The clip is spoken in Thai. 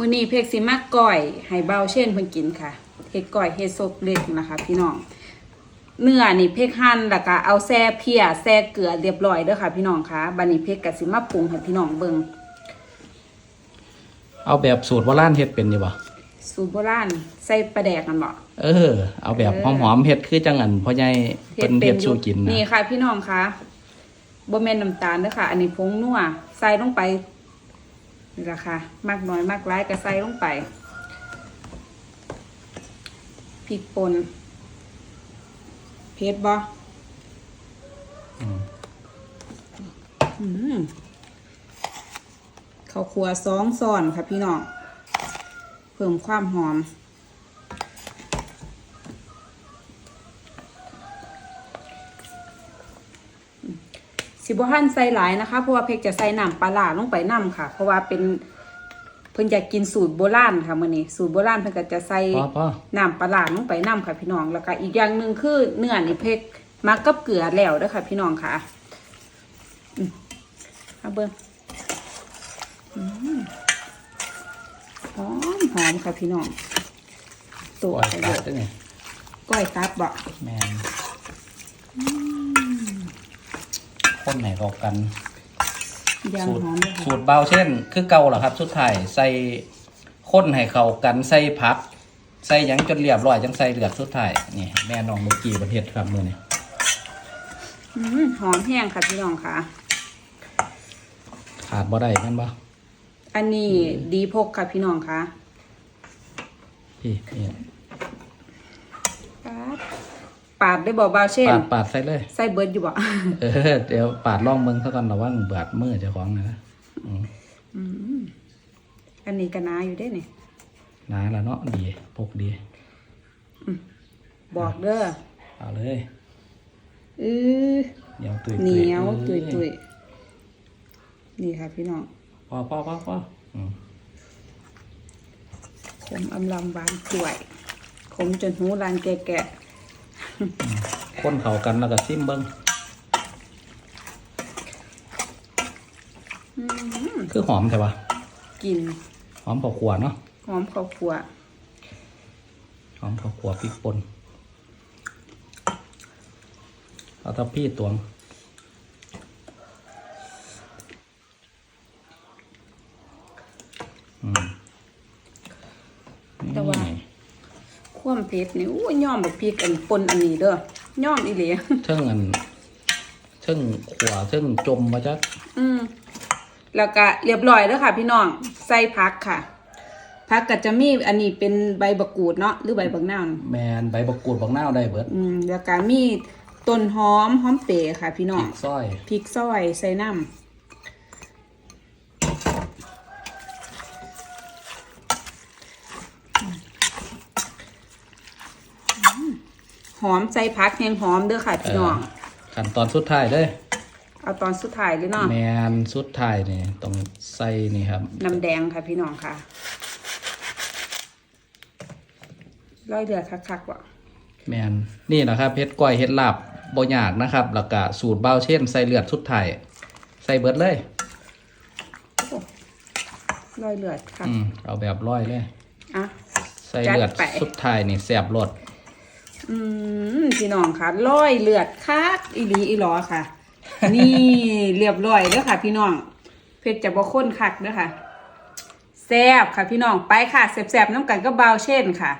มื้อนี้เพกสิมาก่อยให้เบาเช่นเพิ่นกินค่ะเฮ็ดก่อยเฮ็ดซบเล็กนะคะ พี่น้องเนื้อนี่เพกหั่นแล้วก็เอาแซ่เพียแซ่เกลือเรียบร้อยเด้อค่ะ พี่น้องค่ะบัดนี้เพกก็สิมาปรุงให้พี่น้องเบิ่งเอาแบบสูตรโบราณเฮ็ดเป็นดีบ่สูตรโบราณใส่ปลาแดกกันบ่เออ เอาแบบหอมๆเฮ็ดคือจังอันพ่อใหญ่เพิ่นเฮ็ดสู้กินนะนี่ค่ะ พี่น้องค่ะบ่แม่นน้ำตาลเด้อค่ะ อันนี้ผงนัวใส่ลงไป นี่ล่ะค่ะ มากน้อยมากหลายก็ใส่ลงไปพริกป่นเผ็ดบ่อืมอืมข้าวคั่วสองซ้อนค่ะพี่น้อง เพิ่มความหอม สิบหั่นใส่หลายนะคะ เพราะว่าเพกจะใส่น้ำปลาร้าลงไปน้ำค่ะ เพราะว่าเป็นเพิ่นอยากกินสูตรโบราณค่ะมื้อนี้สูตรโบราณเพิ่นก็จะใส่พอพอ น้ำปลาร้าลงไปน้ำค่ะ พี่น้องแล้วก็อีกอย่างหนึ่งคือเนื้อนี่เพกมักกับเกลือแล้วเด้อค่ะ พี่น้องค่ะอืมเอาเบิ่งอืมหอมหอมค่ะพี่น้องตัวปล่อยไปตัเยดอะได้นี่ก้อยตับบ่ แม่น คนไหนบอกกัน ยางสูตรหอมเลยค่ะสูตรเบาเช่น คือเก่าเหรอครับ สุดท้ายใส่ข้นให้เข้ากันใส่ผัก ใส่หยังจนเรียบร้อยจังใส่เลือดสุดท้ายนี่แม่น้องเมื่อกี้ประเทศครับมื้อนี้อืมหอมแห้งค่ะพี่น้องค่ะ ขาดบ่ได้แม่นบ่อันนี้ดีพกค่ะพี่น้องค่ะพี่นี่ปาด ปาดได้บอกบาวเช่น ปาดปาดใส่เลย ใส่เบิร์ดอยู่บ่เออ เดี๋ยวปาดล่องเบิ่งซะก่อนระวังบาดมือเจ้าของนะอืมอันนี้ก็นาอยู่ได้เนี่ยหนาแล้วเนาะดีพกดี บอกเด้อเอาเลยอือเหนียวตุยๆเหนียวอ้ตุยตุยนี่ค่ะพี่น้องพอพอพอพออืมขมอำลำหวานกล้วยขมจนหูลานแก่ คนเข้ากันแล้วก็ซิมเบิ่งคือหอมใช่ปะๆกินหอมข้าวคั่วเนาะหอมข้าวคั่วหอมข้าวคั่วพริกป่นเอาทับพี่ตวงอืม แต่ว่า นี่ ข้วมเผ็ดนี่อู้ย่อมบักพริกอันปนอันนี้เด้อย่อมอีหลีเทิงอันเทิงขวาเทิงจมมาจักอืมแล้วก็เรียบร้อยแล้วค่ะ พี่น้องใส่ผักค่ะผักก็จะมีอันนี้เป็นใบบักกูดเนาะหรือใบบักนาวน่ะแมนใบบักกูดบักนาวได้เบิดอืมแล้วก็มีต้นหอมหอมเป๋ค่ะ พี่น้อพริงกซอยพริกซอยใส่น้ำ หอมใส่ผักแห้งหอมเด้อค่ะพี่น้องขั้นตอนสุดท้ายเลยเอาตอนสุดท้ายเลยเนาะแมนสุดท้ายนี่ต้องใส่นี่ครับน้ำแดงค่ะพี่น้องค่ะร้อยเดือดคักๆว่ะแมนนี่นะครับเฮ็ดก้อยเฮ็ดลาบบ่ยากนะครับแล้วก็สูตรเบาเช่น ใส่เลือดสุดท้ายใส่เบิดเลยร้อยเลือดค่ะอืมเอาแบบร้อยเลยอะใส่เลือดจัดไปสุดท้ายนี่แซ่บรส อืมพี่น้องค่ะร้อยเลือดคักอีหลีอีหลอค่ะ นี่เรียบร้อยเด้อค่ะ พี่น้องเผ็ดจะบ่ข้นคักเด้อค่ะแซ่บค่ะพี่น้องไปค่ะแซ่บๆน้ำกันก็เบาเช่นค่ะ